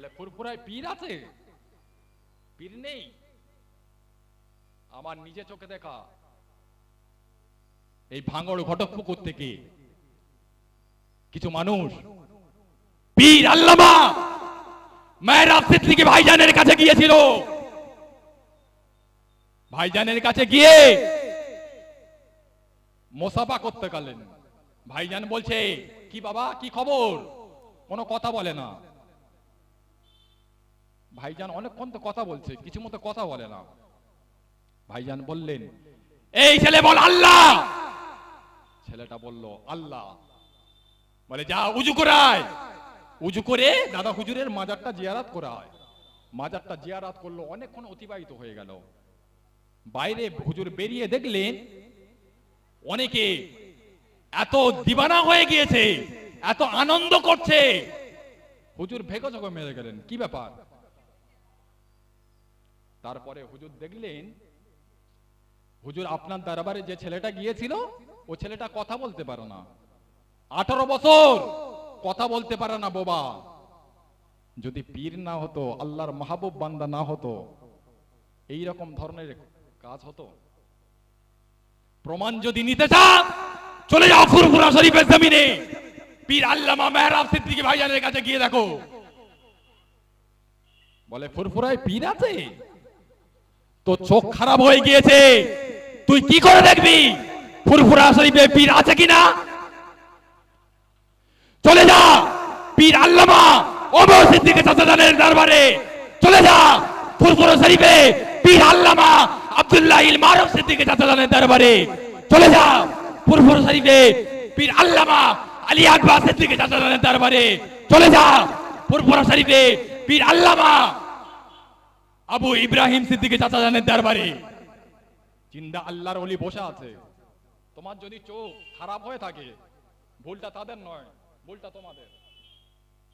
বলে, ফুরফুরায় পীর আছে? পীর নেই? আমার নিজে চোখে দেখা। এই ভাঙড় ঘটকপুকুর থেকে কিছু মানুষ পীর আল্লামা মায়ের আফসিদ থেকে ভাইজানের কাছে গিয়েছিল। ভাইজানের কাছে গিয়ে মোসাফা করতে গেলেন। ভাইজান বলছে, কি বাবা, কি খবর? কোনো কথা বলে না। ভাইজান অনেকক্ষণ তো কথা বলছে, কিছু মতো কথা বলে না। ভাইজান বললেন, এই ছেলে বল আল্লাহ! ছেলেটা বলল, আল্লাহ! বলে, যা, উজু করায় উজু করে দাদা হুজুরের মাজারটা জিয়ারাত করা হয় মাজারটা জিয়ারাত করল, অনেকক্ষণ অতিবাহিত হয়ে গেল। বাইরে হুজুর বেরিয়ে দেখলেন, অনেকে এত দিবানা হয়ে গিয়েছে, এত আনন্দ করছে। হুজুর ভেগো চোখে মেরে গেলেন, কি ব্যাপার? তারপরে হুজুর দেখলেন, হুজুর আপনার দরবারে যে ছেলেটা গিয়েছিল, ও ছেলেটা কথা বলতে পারে না। আঠারো বছর কথা বলতে পারে না বোবা। যদি পীর না হতো, আল্লাহর মাহবুব বান্দা না হতো এই রকম ধরনের কাজ হতো। প্রমাণ যদি নিতে চান, চলে যাও ফুরফুরা শরীফের জমিনে। পীর আল্লামা মেহরাব সিদ্দিকী ভাইজানের কাছে গিয়ে দেখো। বলে, ফুরফুরায় পীর আছে? তো চোখ খারাপ হয়ে গিয়েছে। তুই কি করে দেখবি? ফুরফুরা শরীফে পীর আছে কিনা? চলে যা, পীর আল্লামা ওমর সিদ্দিকী চাচাজানের দরবারে। চলে যা, ফুরফুরা শরীফে পীর আল্লামা আব্দুল্লাহ ইল মারুফ সিদ্দিকী চাচাজানের দরবারে। চলে যা, ফুরফুরা শরীফে পীর আল্লামা আলী আকবর সিদ্দিকী চাচাজানের দরবারে। চলে যা, ফুরফুরা শরীফে পীর আল্লামা আবু ইব্রাহিম সিদ্দিকী চাচাজানের দরবারে। জিন্দা আল্লাহর ওলি বসে আছে। তোমার যদি চোখ খারাপ হয়ে থাকে, ভুলটা তাদের নয়, ভুলটা তোমাদের।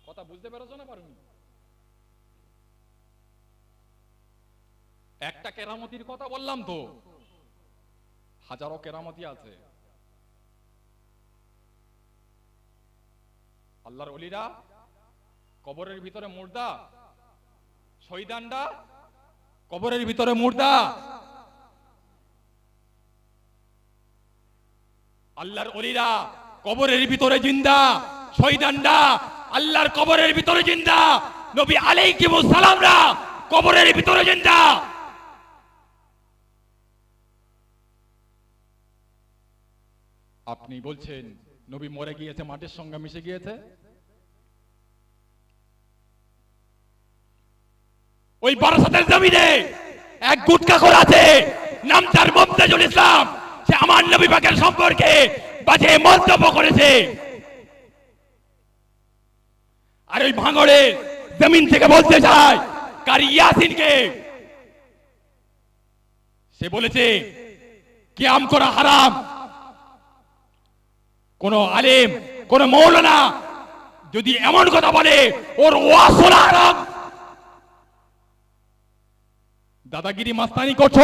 কথা বুঝতে পেরেছ না পারুনি? একটা কেরামতির কথা বললাম তো। হাজারো কেরামতি আছে। আল্লাহর অলিরা কবরের ভিতরে মুর্দা শৈদানটা কবরের ভিতরে মুর্দা। আল্লাহর অলিরা কবরের ভিতরে জিন্দা শৈদানরা আল্লাহর কবরের ভিতরে জিন্দা। নবী আলাইহিস সালামরা কবরের ভিতরে জিন্দা। আপনি বলছেন, নবী মরে গিয়েছে, মাটির সঙ্গে মিশে গিয়েছে? ওই বারাসাতের জমিনে এক গুটকা খোর আছে নাম তার মমতাজুল ইসলাম, সে আমার নবী পাকের সম্পর্কে বাজে মন্তব্য করেছে। আর ওই ভাঙড়ে জমিন থেকে বলতে চায়, কারি ইয়াসিনকে? সে বলেছে, কিয়াম করা হারাম। কোন আলেম, কোন মৌলানা যদি এমন কথা বলে, ওর ওয়াজ শোনা হারাম। দাদাগিরি মাস্তানি করছ?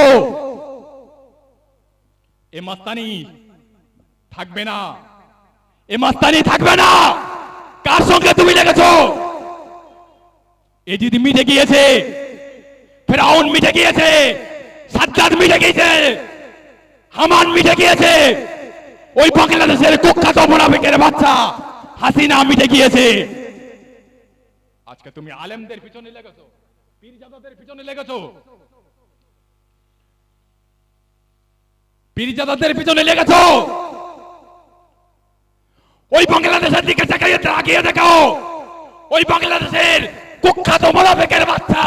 এ মাস্তানি থাকবে না। এ মাস্তানি থাকবে না। কার সঙ্গে তুমি লেগেছো? এ যদি মিটে গিয়েছে। ফেরাউন মিটে গিয়েছে। সাজ্জাদ মিটে গিয়েছে। হামান মিটে গিয়েছে। ওই বাংলাদেশের কুখ্যাত মোনাফিকের বাচ্চা হাসিনা মিটে গিয়েছে। আজকে তুমি আলেমদের পিছনে লেগেছো। পীরজাদাদের পিছনে লেগেছো? পীরজাদাদের পিছনে লেগেছো? ওই বাংলাদেশের দিকে তাকিয়ে দেখো ওই বাংলাদেশের কুখ্যাত মোনাফিকের বাচ্চা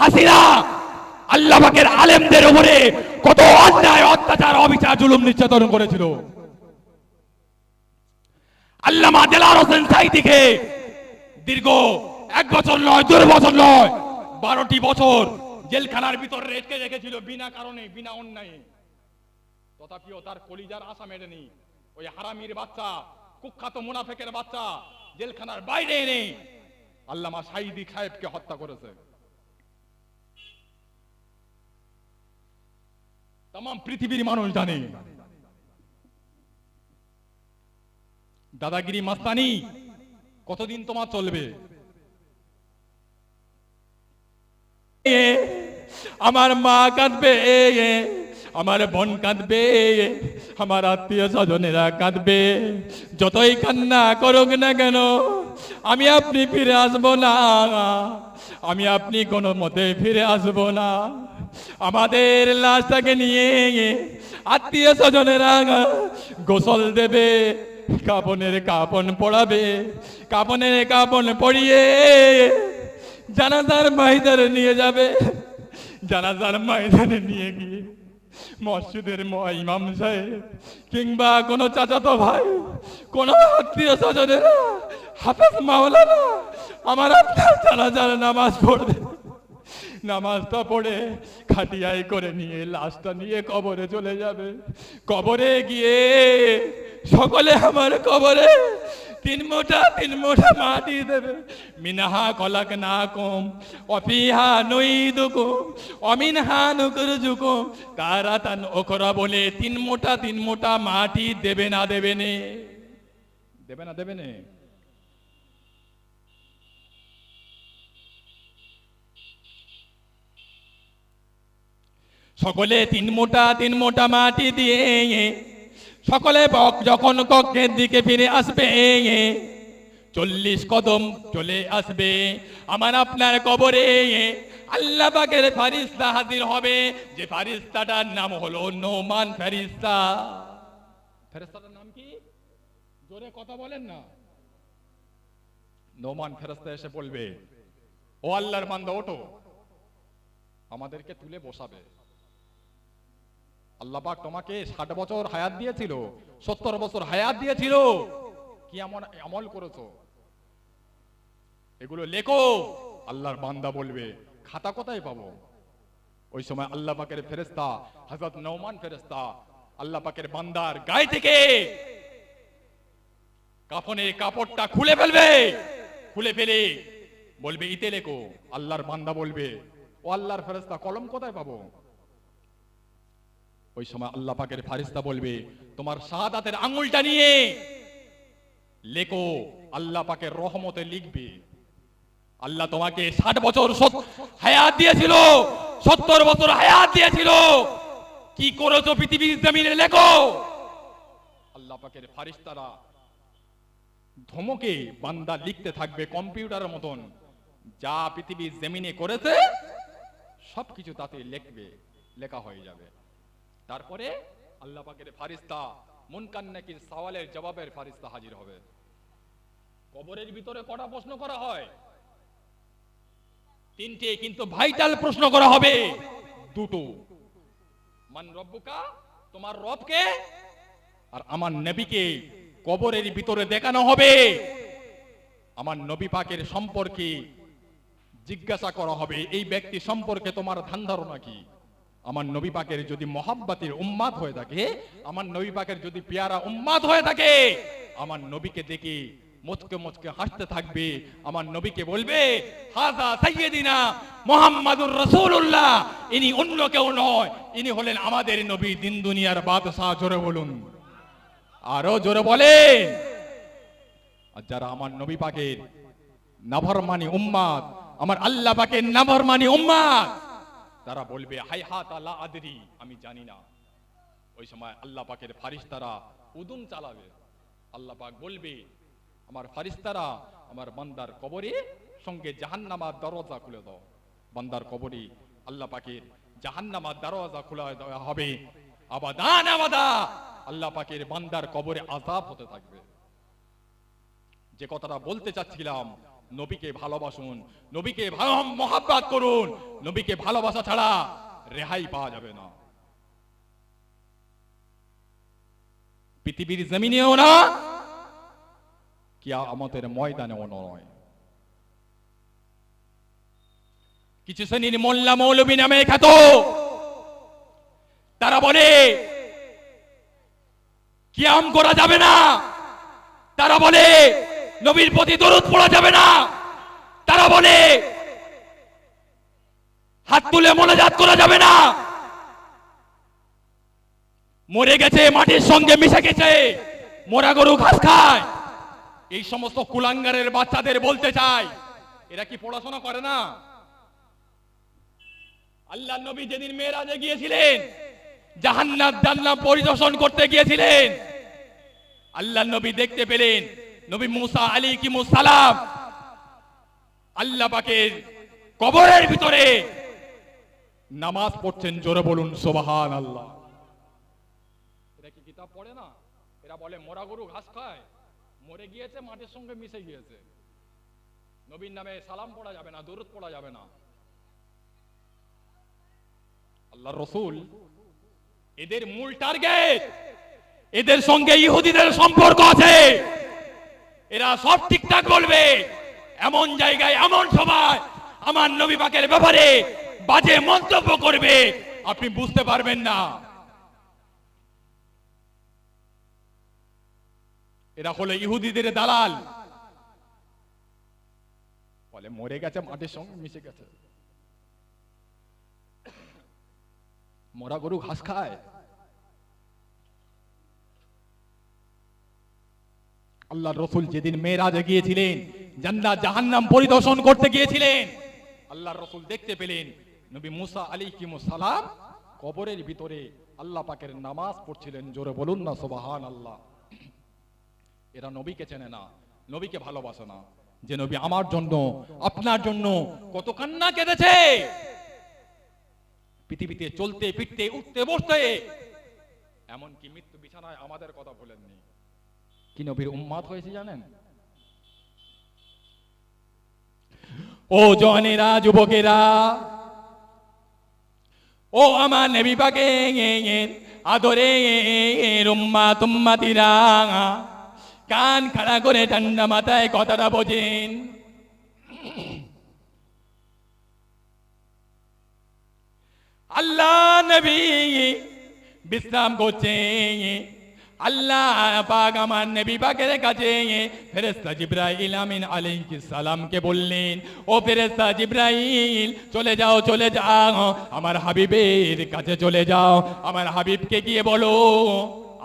হাসিনা আল্লাহ পাকের আলেমদের উপরে কত অন্যায়, অত্যাচার, অবিচার, জুলুম নির্যাতন করেছিল। আল্লামা দেলার হোসেন সাইদিকে দীর্ঘ এক বছর নয়, দেড় বছর নয় বারোটি বছর জেলখানার ভিতরে রেখে রেখেছিল বিনা কারণে, বিনা অন্যায়ে। তথাপিও তার কলিজার আশা মেটেনি। ওই হারামির বাচ্চা, কুখ্যাত মুনাফেকের বাচ্চা জেলখানার বাইরে এনে আল্লামা সাইদি সাহেবকে হত্যা করেছে। তাম পৃথিবীর মানুষ জানে। দাদাগিরি মাস্তানি, কতদিন তোমার চলবে? আমার মা কাঁদবে আমার বোন কাঁদবে আমার আত্মীয় স্বজনেরা কাঁদবে। যতই কান্না করুক না কেন, আমি আপনি ফিরে আসব না। আমি আপনি কোনো মতে ফিরে আসব না। আমাদের লাশটাকে নিয়ে আত্মীয় স্বজনেরা গোসল দেবে, কাপনের কাপন পড়াবে কাপনের কাপন পড়িয়ে জানাজার ময়দানে নিয়ে যাবে। জানাজার ময়দানে নিয়ে গিয়ে মসজিদের ইমাম সাহেব কিংবা কোনো চাচাতো ভাই, কোনো আত্মীয় স্বজনেরা, হাফেজ মাওলানা, আমার আপনার জানাজার নামাজ পড়বে। নামাজটা পড়ে খাটিয়ায় করে নিয়ে, লাশটা নিয়ে কবরে চলে যাবে। কবরে গিয়ে সকলে আমার কবরে তিন মোটা তিন মোটা মাটি দেবে। মিনাহা কলাক না কম, অপিহা নই দুকুম, অমিনহা নুকুর জুকুম। কারাতান ওখরা বলে, তিন মোটা তিন মোটা মাটি দেবে না দেবে নে। দেবে না দেবে নে। সকলে তিন মোটা তিন মোটা মাটি দিয়ে সকলে যখন কক্ষের দিকে ফিরে আসবে, চল্লিশ কদম চলে আসবে। আমার আপনার কবরে আল্লাহ পাকের ফারিস্তা হাজির হবে। যে ফারিস্তাটার নাম হলো নোমান ফারিস্তা ফেরেস্তাটার নাম কি? জোরে কথা বলেন না। নোমান ফেরেস্তা এসে বলবে, ও আল্লাহর বান্দা, ওঠো। আমাদেরকে তুলে বসাবে। আল্লাহ পাক তোমাকে ষাট বছর হায়াত দিয়েছিল, সত্তর বছর হায়াত দিয়েছিল। কি এমন আমল করেছ? এগুলো লেখো, আল্লাহর বান্দা বলবে, খাতা কোথায় পাবো? ওই সময় আল্লাহ পাকের ফেরেস্তা হযরত নৌমান ফেরেস্তা আল্লাহ পাকের বান্দার গায়ে থেকে কাফনের কাপড়টা খুলে ফেলবে, খুলে ফেলে বলবে, ইতে লেখো। আল্লাহর বান্দা বলবে, ও আল্লাহর ফেরেস্তা কলম কোথায় পাবো? ওই সময় আল্লাহ পাকের ফারিস্তা বলবে, তোমার শাহাদাতের আঙুলটা নিয়ে লেখো, আল্লাহ পাকের রহমতে লিখবে। আল্লাহ তোমাকে ষাট বছর হায়াত দিয়েছিল, সত্তর বছর হায়াত দিয়েছিল। কি করেছ পৃথিবীর জমিনে লেখো? আল্লাহ পাকের ফারিস্তারা ধমকে, বান্দা লিখতে থাকবে কম্পিউটারের মতন, যা পৃথিবীর জমিনে করেছে, সবকিছু তাতে লিখবে, লেখা হয়ে যাবে। তারপরে আল্লাহ পাকের ফারিস্তা মুনকান নাকির সওয়ালের জবাবের ফারিস্তা হাজির হবে। কবরের ভিতরে কটা প্রশ্ন করা হয়? তিনটে, কিন্তু ভাইটাল প্রশ্ন করা হবে। দুটো। মান রব্বুকা, তোমার রবকে আর আমার নবীকে কবরের ভিতরে দেখানো হবে। আমার নবী পাকের সম্পর্কে জিজ্ঞাসা করা হবে, এই ব্যক্তি সম্পর্কে তোমার ধ্যান ধারণা কি? আমার নবী পাকের যদি মহাব্বাতের উম্মাদ হয়ে থাকে, আমার নবী পাকের যদি পেয়ারা উম্মাদ হয়ে থাকে, আমার নবীকে দেখে মুচকে মুচকে হাসতে থাকবে, আমার নবীকে বলবে, হাজা সাইয়েদিনা মোহাম্মদুর রাসূলুল্লাহ। ইনি অন্য কেউ নয়, ইনি হলেন আমাদের নবী দিন দুনিয়ার বাদশাহ, জোরে বলুন। আরও জোরে বলে আর যারা আমার নবী পাকের নাভরমানি উম্মাদ, আমার আল্লাহ পাকের নাভরমানি উম্মাদ তারা বলবে হাই হাত আল্লাহ আদরি। আমি জানি না। ওই সময় আল্লাহ পাকের ফারিস্তারা উদুম চালাবে। আল্লাহ পাক বলবে, আমার ফারিস্তারা আমার বান্দার কবরে সঙ্গে জাহান্নামার দরজা খুলে দাও। বান্দার কবরে আল্লাহ পাকের জাহান্নামার দরজা খুলে দেওয়া হবে। আবাদান, আবাদা! আল্লাহ পাকের বান্দার কবরে আজাব হতে থাকবে। যে কথাটা বলতে চাচ্ছিলাম নবীকে ভালোবাসুন, নবীকে ভালো মহাব্বাত করুন, নবীকে ভালোবাসা ছাড়া রেহাই পাওয়া যাবে না। পৃথিবীর জমিনেও না কি আমাদের ময়দানেও নয়। কিছু শ্রেণির মোল্লা মৌলবী নামে খ্যাত, তারা বলে, কিয়াম করা যাবে না। তারা বলে নবীর প্রতি দরুদ পড়া যাবে না। তারা বলে, হাত তুলে মোনাজাত করা যাবে না। মরে গেছে, মাটির সঙ্গে মিশে গেছে, মোরা গরু ঘাস খায়। এই সমস্ত কুলাঙ্গারের বাচ্চাদের বলতে চাই, এরা কি পড়াশোনা করে না? আল্লাহ নবী যেদিন মেয়েরাজে গিয়েছিলেন, জাহান্নাত, জান্নাত পরিদর্শন করতে গিয়েছিলেন, আল্লাহ নবী দেখতে পেলেন নবী মুসা আলী কি সালাম আল্লাহ কবরের ভিতরে নামাজ পড়ছেন, জোরে বলুন সোবাহান আল্লাহ পড়ে না? এরা বলে গরু ঘাস খায়, মরে গিয়েছে, মাটির সঙ্গে মিশে গিয়েছে। নামে সালাম পড়া যাবে না, দরুদ পড়া যাবে না। আল্লাহ রসুল এদের মূল টার্গেট, এদের সঙ্গে ইহুদিদের সম্পর্ক আছে। এরা সব ঠিকঠাক বলবে। এমন জায়গায়, এমন সময় আমার নবী পাকের ব্যাপারে বাজে মন্তব্য করবে। আপনি বুঝতে পারবেন না। এরা হলো ইহুদিদের দালাল। বলে মরে গেছে মাটির সঙ্গে মিশে গেছে। মরা গরু ঘাস খায়। আল্লাহ রসুল যেদিন মেয়েরাজে গিয়েছিলেন, জান্নাত জাহান্নাম পরিদর্শন করতে গিয়েছিলেন আল্লাহ রসুল দেখতে পেলেন, নবী মুসা আলী সালাম কবরের ভিতরে আল্লাহ পাকের নামাজ পড়ছিলেন, জোরে বলুন না সোবাহান আল্লাহ এরা নবীকে চেনে না, নবীকে ভালোবাসে না। যে নবী আমার জন্য, আপনার জন্য কত কান্না কেঁদেছে। পৃথিবীতে চলতে, ফিরতে, উঠতে, বসতে, এমনকি মৃত্যু বিছানায় আমাদের কথা ভুলেননি। কি নবীর উম্মাদ হয়েছে জানেন ও জনেরা যুবকেরা ও আমার নেবি পাকে আদরে রুম্মা তুম্মাতিরা কান খাড়া করে ঠান্ডা মাথায় কথাটা বোঝেন আল্লাহ নবী বিশ্রাম করছে আল্লাহ পাক আমার নবী পাকের কাছে ফেরেশতা জিব্রাইল আমিন আলাইহিস সালামকে বললেন, ও ফেরেশতা জিব্রাইল, চলে যাও চলে যাও, আমার হাবিবের কাছে চলে যাও। আমার হাবিবকে গিয়ে বলো,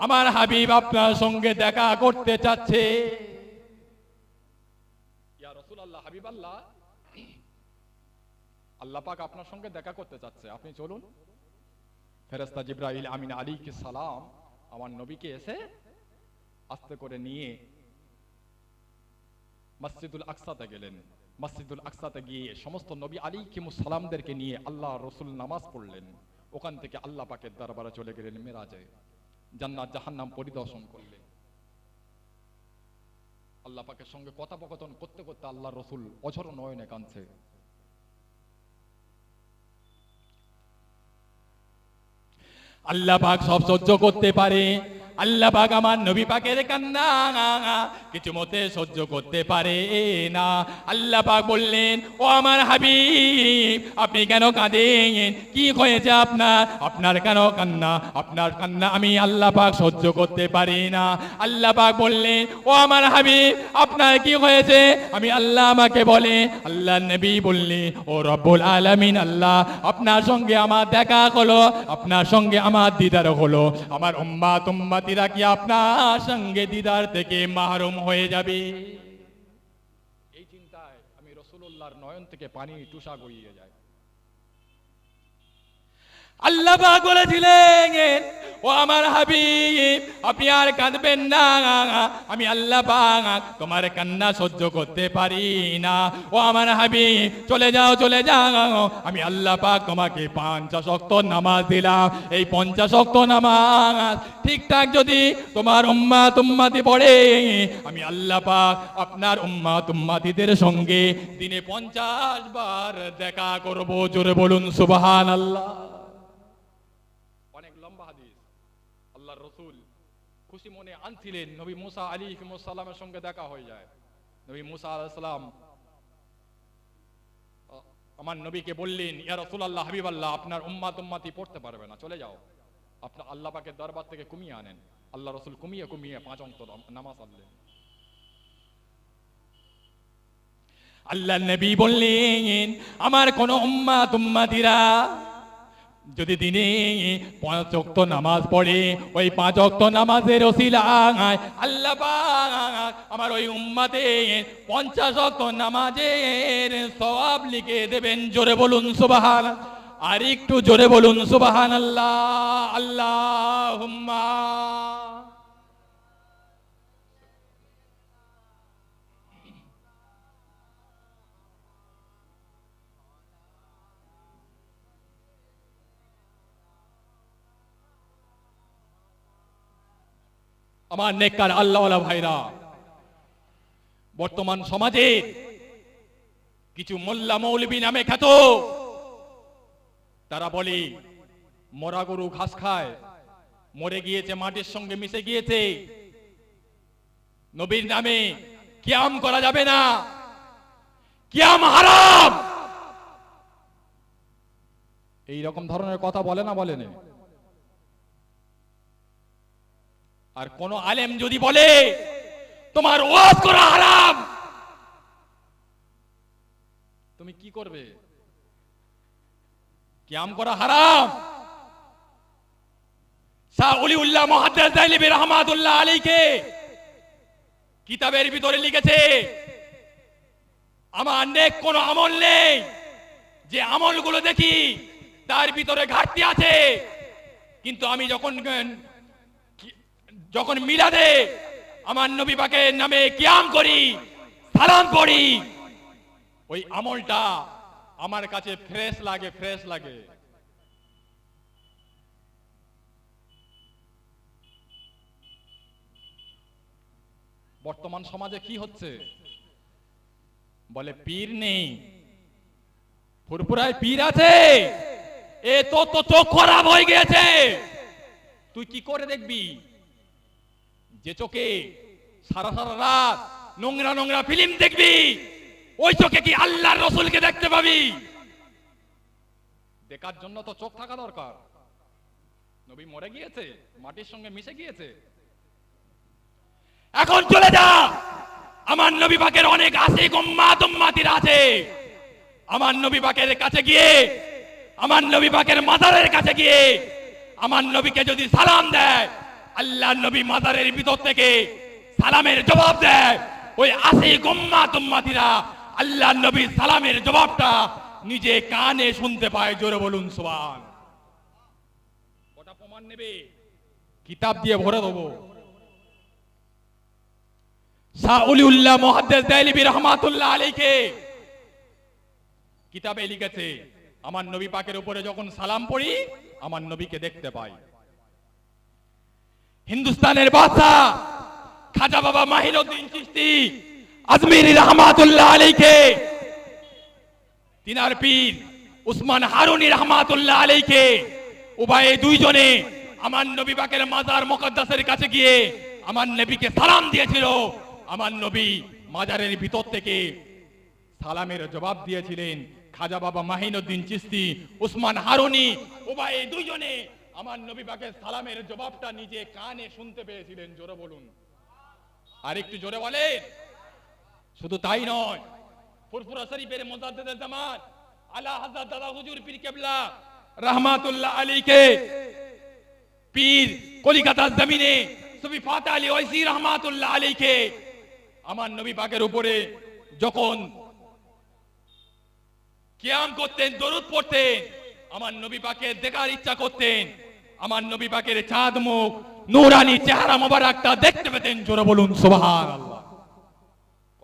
আমার হাবিব আপনার সঙ্গে দেখা করতে চাচ্ছে। হাবিব আল্লাহ। আল্লাহ পাক আপনার সঙ্গে দেখা করতে চাচ্ছে। আপনি চলুন। ফেরেস্তা জিব্রাইল আমিন আলীকে সালাম আমার নবীকে এসে আস্তে করে নিয়ে মসজিদুল আকসাতে গেলেন। মসজিদুল আকসাতে গিয়ে সমস্ত নবী আলী সালামদেরকে নিয়ে আল্লাহ রসুল নামাজ পড়লেন। ওখান থেকে আল্লাহ পাকের দরবারে চলে গেলেন মেরাজে। জান্নাত জাহান্নাম পরিদর্শন করলেন। আল্লাহ পাকের সঙ্গে কথোপকথন করতে করতে আল্লাহ রসুল অঝর নয়নে কাঁদছে। আল্লাহ পাক সব সহ্য করতে পারে। আল্লাহ পাক আমার নবী পাকের কান্না কিছু মতে সহ্য করতে পারে না। আল্লাহ পাক বললেন, ও আমার হাবিব, আপনি কেন কাঁদেন? কি হয়েছে আপনার? আপনার কেন কান্না? আপনার কান্না আমি আল্লাহ পাক সহ্য করতে পারি না। আল্লাহ পাক বললেন, ও আমার হাবিব, আপনার কি হয়েছে? আমি আল্লাহ আমাকে বলে আল্লাহ নবী বললেন ও রব্বুল আলামিন, আল্লাহ, আপনার সঙ্গে আমার দেখা হলো, আপনার সঙ্গে আমার দিদার হলো, আমার উম্মা তুম্মাতিরা কি আপনার সঙ্গে দিদার থেকে মাহরুম হয়ে যাবে? এই চিন্তায় আমি রসুল্লাহর নয়ন থেকে পানি টুসা গড়িয়ে যায় আল্লাহ পাক বলেছিলেন, ও আমার হাবিব, আপনি আর কাঁদবেন না। আমি আল্লাহ পাক তোমার কান্না সহ্য করতে পারি না। ও আমার হাবিব, চলে যাও চলে যাও। আমি আল্লাহ পাক তোমাকে পঞ্চাশ অক্ত নামাজ দিলাম। এই পঞ্চাশ অক্ত নামাজ ঠিকঠাক যদি তোমার উম্মা তুম্মাতি পড়ে, আমি আল্লাহ পাক আপনার উম্মা তুম্মাতিদের সঙ্গে দিনে পঞ্চাশ বার দেখা করব। জোরে বলুন সুবহান আল্লাহ আল্লাহর রসুল। খুশি মনে আনছিলেন, নবী মুসা আলী সালামের সঙ্গে দেখা হয়ে যায়। নবী মুসা আলাইসালাম আমার নবীকে বললেন, ইয়া রসুল আল্লাহ হাবিব আল্লাহ আপনার উম্মা তুম্মাতি পড়তে পারবে না, চলে যাও। আপনার আল্লাহ পাকের দরবার থেকে কমিয়ে আনেন। আল্লাহ রসুল কমিয়ে কমিয়ে পাঁচ অঙ্ক নামাজ আনলেন। আল্লাহ নবী বললেন, আমার কোন উম্মা তুম্মাতিরা যদি দিনে পাঁচ অক্ত নামাজ পড়ে, ওই পাঁচ অক্ত নামাজের ওসিলায় আল্লাহ আমার ওই উম্মাতে পঞ্চাশ অক্ত নামাজের সবাব লিখে দেবেন, জোরে বলুন সুবাহান, আর একটু জোরে বলুন সুবাহান আল্লাহ আল্লাহ আমার নেককার আল্লাহওয়ালা ভাইরা, বর্তমান সমাজে কিছু মোল্লা মৌলবী নামে খ্যাত, তারা বলে, মরা গরু ঘাস খায়, মরে গিয়েছে, মাটির সঙ্গে মিশে গিয়েছে, নবীর নামে কিয়াম করা যাবে না, কিয়াম হারাম। এই রকম ধরনের কথা বলে না বলে না। আর কোন আলেম যদি বলে, তোমার ওয়াজ করা হারাম। তুমি কি করবে? কিয়াম করা হারাম? শাহ উলিউল্লাহ মুহাদ্দিস দাইলিবি রহমাতুল্লাহ আলাইকে কিতাবের ভিতরে লিখেছে, আমার নেক কোনো আমল নেই। যে আমলগুলো দেখি, তার ভিতরে ঘাটতি আছে। কিন্তু আমি যখন যখন মিলাদে আমার নবী নামে কিয়াম করি, সালাম পড়ি, ওই আমলটা আমার কাছে ফ্রেশ লাগে ফ্রেশ লাগে। বর্তমান সমাজে কি হচ্ছে? বলে, পীর নেই। ফুরফুরায় পীর আছে। এ তো তো চোখ খারাপ হয়ে গেছে তুই কি করে দেখবি? যে চোখে সারা সারা রাত নোংরা নোংরা ফিল্ম দেখবি, ওই চোখে কি আল্লাহর রসুলকে দেখতে পাবি? দেখার জন্য তো চোখ থাকা দরকার। নবী মরে গিয়েছে, মাটির সঙ্গে মিশে গিয়েছে। এখন চলে যা। আমার নবী পাকের অনেক আশিক উম্মাত উম্মাতির আছে আমার নবী পাকের কাছে গিয়ে, আমার নবী পাকের মাদারের কাছে গিয়ে, আমার নবীকে যদি সালাম দেয় আল্লাহ নবী মাদারের ভিতর থেকে সালামের জবাব দেয়। ওই আশি গম্মা তুম্মাতিরা আল্লাহ নবী সালামের জবাবটা নিজে কানে শুনতে পায়, জোরে বলুন সোয়ান ওটা প্রমাণ নেবে? কিতাব দিয়ে ভরে দেবো। শাহ উলিউল্লাহ মুহাদ্দিস দাইলিবি রহমাতুল্লাহ আলাইকে কিতাবে লিখেছে, আমার নবী পাকের উপরে যখন সালাম পড়ি, আমার নবীকে দেখতে পাই। হিন্দুস্তানের বাদশাহ খাজা বাবা মাহিনুদ্দিন চিশতি আজমিরি রহমাতুল্লাহ আলাইকে, তিনার পীর উসমান হারুনি রহমাতুল্লাহ আলাইকে, উভয়ে দুইজনে আমার নবী পাকের মাজার মুকদ্দাসের কাছে গিয়ে আমার নবীকে সালাম দিয়েছিল। আমার নবী মাজারের ভিতর থেকে সালামের জবাব দিয়েছিলেন। খাজা বাবা মাহিনুদ্দিন চিস্তি উসমান হারুনি, উভয়ে দুইজনে আমার নবী সালামের জবাবটা নিজে কানে শুনতে পেয়েছিলেন, জোরে বলুন। আর একটু জোরে বলে শুধু তাই নয়, ফুরফুরা শরীফের মুজাদ্দিদের জামাত, আলা হযরত দাদা হুজুর পীর কেবলা, রহমাতুল্লাহ আলীকে পীর কলিকাতার জমিনে, সুফি ফাতা আলী ওয়াইসি রহমাতুল্লাহ আলীকে আমার নবী পাকের উপরে যখন কিয়াম করতেন, দরুদ পড়তেন, আমার নবী পাকের দেখার ইচ্ছা করতেন আমার নবী পাকের চাঁদ মুখ নুরানি চেহারা মোবারকটা দেখতে পেতেন জোরে বলুন সুবহানাল্লাহ।